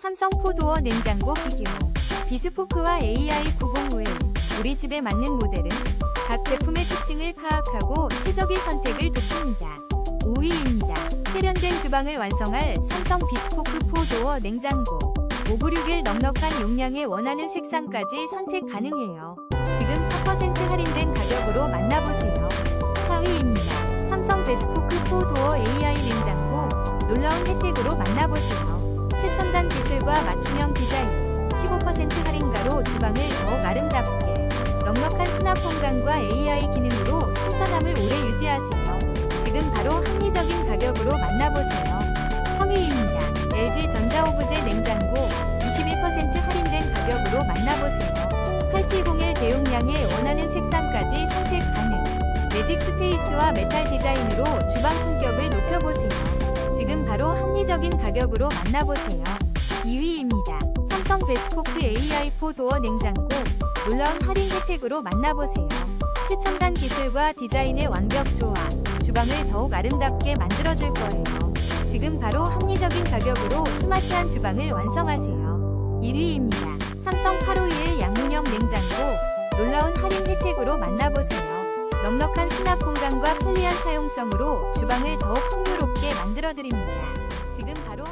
삼성 포도어 냉장고 비교. 비스포크와 AI905에 우리 집에 맞는 모델은 각 제품의 특징을 파악하고 최적의 선택을 돕습니다. 5위입니다. 세련된 주방을 완성할 삼성 비스포크 포도어 냉장고. 596일 넉넉한 용량에 원하는 색상까지 선택 가능해요. 지금 4% 할인된 가격으로 만나보세요. 4위입니다. 삼성 베스포크 포도어 AI 냉장고. 놀라운 혜택으로 만나보세요. 기술과 맞춤형 디자인. 15% 할인가로 주방을 더욱 아름답게. 넉넉한 수납 공간과 AI 기능으로 신선함을 오래 유지하세요. 지금 바로 합리적인 가격으로 만나보세요. 3위입니다. LG 전자오브제 냉장고 21% 할인된 가격으로 만나보세요. 8701 대용량에 원하는 색상까지 선택 가능. 매직 스페이스와 메탈 디자인으로 주방 품격을 높여보세요. 지금 바로 합리적인 가격으로 만나보세요. 2위입니다. 삼성 베스포크 AI4 도어 냉장고 놀라운 할인 혜택으로 만나보세요. 최첨단 기술과 디자인의 완벽 조화, 주방을 더욱 아름답게 만들어줄 거예요. 지금 바로 합리적인 가격으로 스마트한 주방을 완성하세요. 1위입니다. 삼성 851 양문형 냉장고 놀라운 할인 혜택으로 만나보세요. 넉넉한 수납 공간과 편리한 사용성으로 주방을 더욱 풍요롭게 만들어드립니다. 지금 바로